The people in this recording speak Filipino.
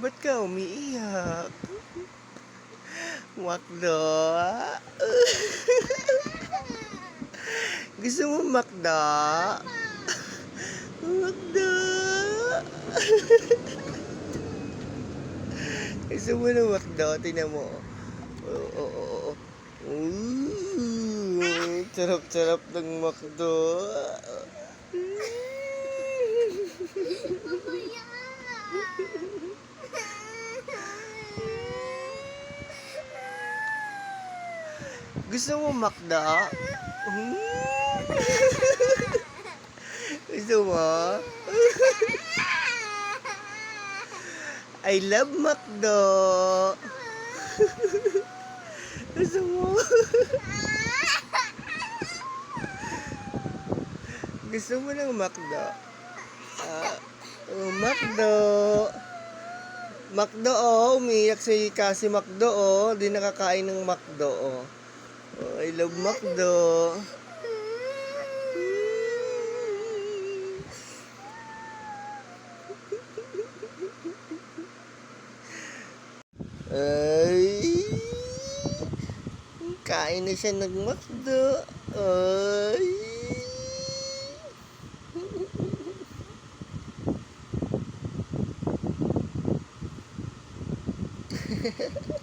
Ba't ka umiiyak? Makdo? Gusto mo makda? Makda? Gusto mo na makda? Tingnan mo. Oo, oo, oo. Sarap-sarap ng makdo. Gusto mo makda? Hmm? Gusto mo? I love makdo. Gusto mo? Gusto mo ng makdo? Ah, oh. Makdo, oh. Umiyak si kasi makdo, oh. Di nakakain ng makdo, oh. Oh, I love McDo. Ay, kain na siya ng McDo. Ay. Hehehe